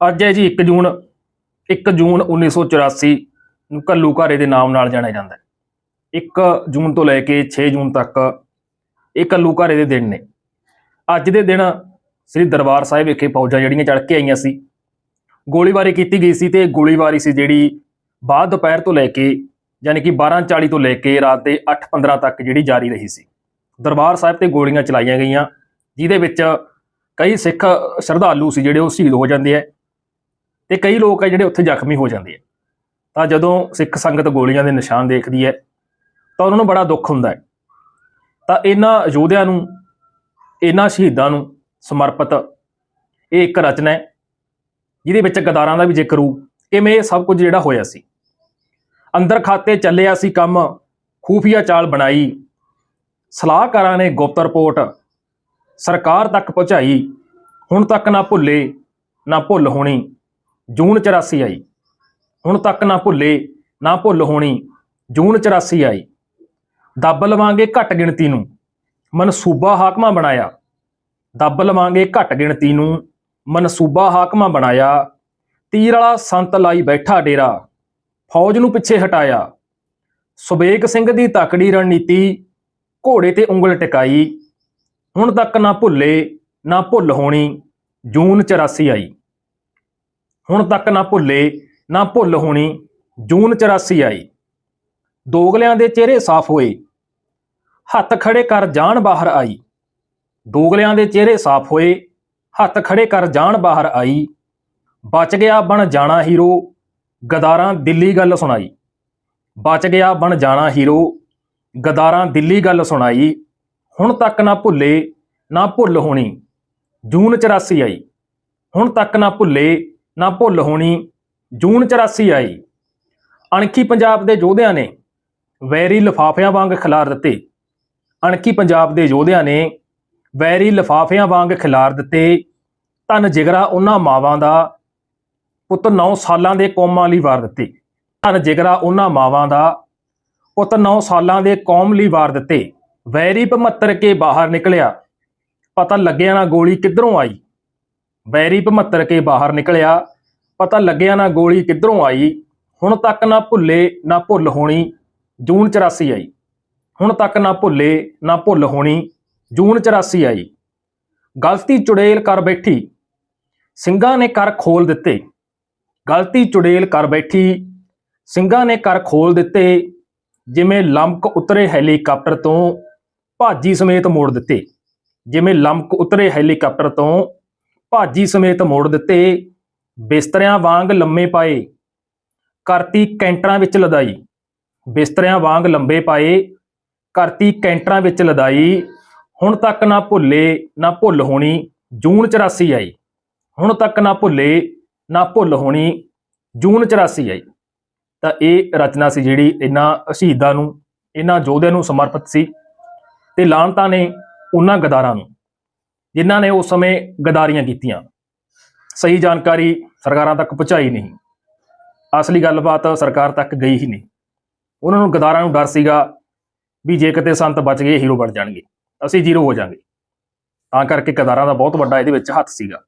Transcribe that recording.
ਅੱਜ ਹੈ ਜੀ 1 ਜੂਨ 1 ਜੂਨ 1984 ਨੂੰ ਕੱਲੂ ਘਾਰੇ ਦੇ ਨਾਮ ਨਾਲ ਜਾਣਿਆ ਜਾਂਦਾ ਹੈ। 1 ਜੂਨ ਤੋਂ ਲੈ ਕੇ 6 ਜੂਨ ਤੱਕ ਇਹ ਕੱਲੂ ਘਾਰੇ ਦੇ ਦਿਨ ਨੇ। ਅੱਜ ਦੇ ਦਿਨ ਸ੍ਰੀ ਦਰਬਾਰ ਸਾਹਿਬ ਵਿਖੇ ਫੌਜਾਂ ਜਿਹੜੀਆਂ ਚੜ੍ਹ ਕੇ ਆਈਆਂ ਸੀ, ਗੋਲੀਬਾਰੀ ਕੀਤੀ ਗਈ ਸੀ ਤੇ ਗੋਲੀਬਾਰੀ ਸੀ ਜਿਹੜੀ ਬਾਅਦ ਦੁਪਹਿਰ ਤੋਂ ਲੈ ਕੇ ਯਾਨੀ ਕਿ 12:40 ਤੋਂ ਲੈ ਕੇ ਰਾਤ ਦੇ 8:15 ਤੱਕ ਜਿਹੜੀ ਜਾਰੀ ਰਹੀ ਸੀ। ਦਰਬਾਰ ਸਾਹਿਬ ਤੇ ਗੋਲੀਆਂ ਚਲਾਈਆਂ ਗਈਆਂ, ਜਿਹਦੇ ਵਿੱਚ ਕਈ ਸਿੱਖ ਸ਼ਰਧਾਲੂ ਸੀ ਜਿਹੜੇ ਉਹ ਸ਼ਹੀਦ ਹੋ ਜਾਂਦੇ ਆ ਤੇ ਕਈ ਲੋਕ ਆ ਜਿਹੜੇ ਉੱਥੇ ਜ਼ਖਮੀ ਹੋ ਜਾਂਦੇ ਆ। ਤਾਂ ਜਦੋਂ ਸਿੱਖ ਸੰਗਤ ਗੋਲੀਆਂ ਦੇ ਨਿਸ਼ਾਨ ਦੇਖਦੀ ਹੈ, ਤਾਂ ਉਹਨਾਂ ਨੂੰ ਬੜਾ ਦੁੱਖ ਹੁੰਦਾ ਹੈ। ਤਾਂ ਇਹਨਾਂ ਯੋਧਿਆਂ ਨੂੰ, ਇਹਨਾਂ ਸ਼ਹੀਦਾਂ ਨੂੰ ਸਮਰਪਿਤ ਇਹ ਇੱਕ ਰਚਨਾ ਹੈ, ਜਿਹਦੇ ਵਿੱਚ ਗਦਾਰਾਂ ਦਾ ਵੀ ਜ਼ਿਕਰ ਹੋਊ। ਕਿਵੇਂ ਇਹ ਸਭ ਕੁਝ ਜਿਹੜਾ ਹੋਇਆ ਸੀ। ਅੰਦਰ ਖਾਤੇ ਚੱਲਿਆ ਸੀ ਕੰਮ, ਖੂਫੀਆ ਚਾਲ ਬਣਾਈ। ਸਲਾਹਕਾਰਾਂ ਨੇ ਗੁਪਤ ਰਿਪੋਰਟ ਸਰਕਾਰ ਤੱਕ ਪਹੁੰਚਾਈ। ਹੁਣ ਤੱਕ ਨਾ ਭੁੱਲੇ, ਨਾ ਭੁੱਲ ਹੋਣੀ। ਜੂਨ 84 ਆਈ। ਹੁਣ ਤੱਕ ਨਾ ਭੁੱਲੇ, ਨਾ ਭੁੱਲ ਹੋਣੀ, ਜੂਨ 84 ਆਈ। ਦੱਬ ਲਵਾਂਗੇ ਘੱਟ ਗਿਣਤੀ ਨੂੰ, ਮਨਸੂਬਾ ਹਾਕਮਾਂ ਬਣਾਇਆ। ਦੱਬ ਲਵਾਂਗੇ ਘੱਟ ਗਿਣਤੀ ਨੂੰ, ਮਨਸੂਬਾ ਹਾਕਮਾਂ ਬਣਾਇਆ। ਤੀਰ ਵਾਲਾ ਸੰਤ ਲਾਈ ਬੈਠਾ ਡੇਰਾ, ਫੌਜ ਨੂੰ ਪਿੱਛੇ ਹਟਾਇਆ। ਸੁਬੇਗ ਸਿੰਘ ਦੀ ਤਕੜੀ ਰਣਨੀਤੀ, ਘੋੜੇ ਤੇ ਉਂਗਲ ਟਿਕਾਈ। ਹੁਣ ਤੱਕ ਨਾ ਭੁੱਲੇ, ਨਾ ਭੁੱਲ ਹੋਣੀ, ਜੂਨ 84 ਆਈ। ਹੁਣ ਤੱਕ ਨਾ ਭੁੱਲੇ, ਨਾ ਭੁੱਲ ਹੋਣੀ, ਜੂਨ 84 ਆਈ। ਦੋਗਲਿਆਂ ਦੇ ਚਿਹਰੇ ਸਾਫ਼ ਹੋਏ। ਹੱਥ ਖੜੇ ਕਰ ਜਾਣ ਬਾਹਰ ਆਈ। ਦੋਗਲਿਆਂ ਦੇ ਚਿਹਰੇ ਸਾਫ਼ ਹੋਏ। ਹੱਥ ਖੜੇ ਕਰ ਜਾਣ ਬਾਹਰ ਆਈ। ਬਚ ਗਿਆ ਬਣ ਜਾਣਾ ਹੀਰੋ, ਗਦਾਰਾਂ ਦਿੱਲੀ ਗੱਲ ਸੁਣਾਈ। ਬਚ ਗਿਆ ਬਣ ਜਾਣਾ ਹੀਰੋ, ਗਦਾਰਾਂ ਦਿੱਲੀ ਗੱਲ ਸੁਣਾਈ। ਹੁਣ ਤੱਕ ਨਾ ਭੁੱਲੇ, ਨਾ ਭੁੱਲ ਹੋਣੀ, ਜੂਨ 84 ਆਈ। ਹੁਣ ਤੱਕ ਨਾ ਭੁੱਲੇ ਨਾ ਭੁੱਲ ਹੋਣੀ, ਜੂਨ 84 ਆਈ। ਅਣਖੀ ਪੰਜਾਬ ਦੇ ਯੋਧਿਆਂ ਨੇ ਵੈਰੀ ਲਿਫਾਫਿਆਂ ਵਾਂਗ ਖਿਲਾਰ ਦਿੱਤੇ। ਅਣਖੀ ਪੰਜਾਬ ਦੇ ਯੋਧਿਆਂ ਨੇ ਵੈਰੀ ਲਿਫਾਫਿਆਂ ਵਾਂਗ ਖਿਲਾਰ ਦਿੱਤੇ। ਧੰਨ ਜਿਗਰਾ ਉਹਨਾਂ ਮਾਵਾਂ ਦਾ ਪੁੱਤ 9 ਸਾਲਾਂ ਦੇ ਕੌਮਾਂ ਲਈ ਵਾਰ ਦਿੱਤੇ। ਧੰਨ ਜਿਗਰਾ ਉਹਨਾਂ ਮਾਵਾਂ ਦਾ ਪੁੱਤ 9 ਸਾਲਾਂ ਦੇ ਕੌਮ ਲਈ ਵਾਰ ਦਿੱਤੇ। ਵੈਰੀ ਭਮੱਤਰ ਕੇ ਬਾਹਰ ਨਿਕਲਿਆ। ਪਤਾ ਲੱਗਿਆ ਨਾ ਗੋਲੀ ਕਿੱਧਰੋਂ ਆਈ। ਵੈਰੀ ਭਮੱਤਰ ਕੇ ਬਾਹਰ ਨਿਕਲਿਆ। ਪਤਾ ਲੱਗਿਆ ਨਾ ਗੋਲੀ ਕਿੱਧਰੋਂ ਆਈ। ਹੁਣ ਤੱਕ ਨਾ ਭੁੱਲੇ, ਨਾ ਭੁੱਲ ਹੋਣੀ, ਜੂਨ 84 ਆਈ। ਹੁਣ ਤੱਕ ਨਾ ਭੁੱਲੇ, ਨਾ ਭੁੱਲ ਹੋਣੀ, ਜੂਨ 84 ਆਈ। ਗਲਤੀ ਚੁੜੇਲ ਕਰ ਬੈਠੀ। ਸਿੰਘਾਂ ਨੇ ਕਰ ਖੋਲ ਦਿੱਤੇ। ਗਲਤੀ ਚੁੜੇਲ ਕਰ ਬੈਠੀ। ਸਿੰਘਾਂ ਨੇ ਕਰ ਖੋਲ ਦਿੱਤੇ। ਜਿਵੇਂ ਲੰਮਕ ਉਤਰੇ ਹੈਲੀਕਾਪਟਰ ਤੋਂ ਭਾਜੀ ਸਮੇਤ ਮੋੜ ਦਿੱਤੇ। ਜਿਵੇਂ ਲੰਮਕ ਉਤਰੇ ਹੈਲੀਕਾਪਟਰ ਤੋਂ ਭਾਜੀ ਸਮੇਤ ਮੋੜ ਦਿੱਤੇ। ਬਿਸਤਰਿਆਂ ਵਾਂਗ ਲੰਮੇ ਪਾਏ। ਕਰਤੀ ਕੈਂਟਰਾਂ ਵਿੱਚ ਲਦਾਈ। ਬਿਸਤਰਿਆਂ ਵਾਂਗ ਲੰਬੇ ਪਾਏ। ਕਰਤੀ ਕੈਂਟਰਾਂ ਵਿੱਚ ਲਦਾਈ। ਹੁਣ ਤੱਕ ਨਾ ਭੁੱਲੇ, ਨਾ ਭੁੱਲ ਹੋਣੀ, ਜੂਨ 84 ਆਈ। ਹੁਣ ਤੱਕ ਨਾ ਭੁੱਲੇ, ਨਾ ਭੁੱਲ ਹੋਣੀ, ਜੂਨ 84 ਆਈ। ਤਾਂ ਇਹ ਰਚਨਾ ਸੀ ਜਿਹੜੀ ਇਹਨਾਂ ਸ਼ਹੀਦਾਂ ਨੂੰ, ਇਹਨਾਂ ਯੋਧਿਆਂ ਨੂੰ ਸਮਰਪਿਤ ਸੀ। ਤੇ ਲਾਂਤਾਂ ਨੇ ਉਹਨਾਂ ਗਦਾਰਾਂ ਨੂੰ। ਜਿਨ੍ਹਾਂ ਨੇ ਉਸ ਸਮੇਂ ਗਦਾਰੀਆਂ ਕੀਤੀਆਂ। ਸਹੀ ਜਾਣਕਾਰੀ ਸਰਕਾਰਾਂ ਤੱਕ ਪਹੁੰਚਾਈ ਨਹੀਂ। ਅਸਲੀ ਗੱਲਬਾਤ ਸਰਕਾਰ ਤੱਕ ਗਈ ਹੀ ਨਹੀਂ। ਉਹਨਾਂ ਨੂੰ ਗਦਾਰਾਂ ਨੂੰ ਡਰ ਸੀਗਾ ਵੀ ਜੇ ਕਿਤੇ ਸੰਤ ਬਚ ਗਏ ਹੀਰੋ ਬਣ ਜਾਣਗੇ। ਅਸੀਂ ਜ਼ੀਰੋ ਹੋ ਜਾਾਂਗੇ। ਤਾਂ ਕਰਕੇ ਗਦਾਰਾਂ ਦਾ ਬਹੁਤ ਵੱਡਾ ਇਹਦੇ ਵਿੱਚ ਹੱਥ ਸੀਗਾ।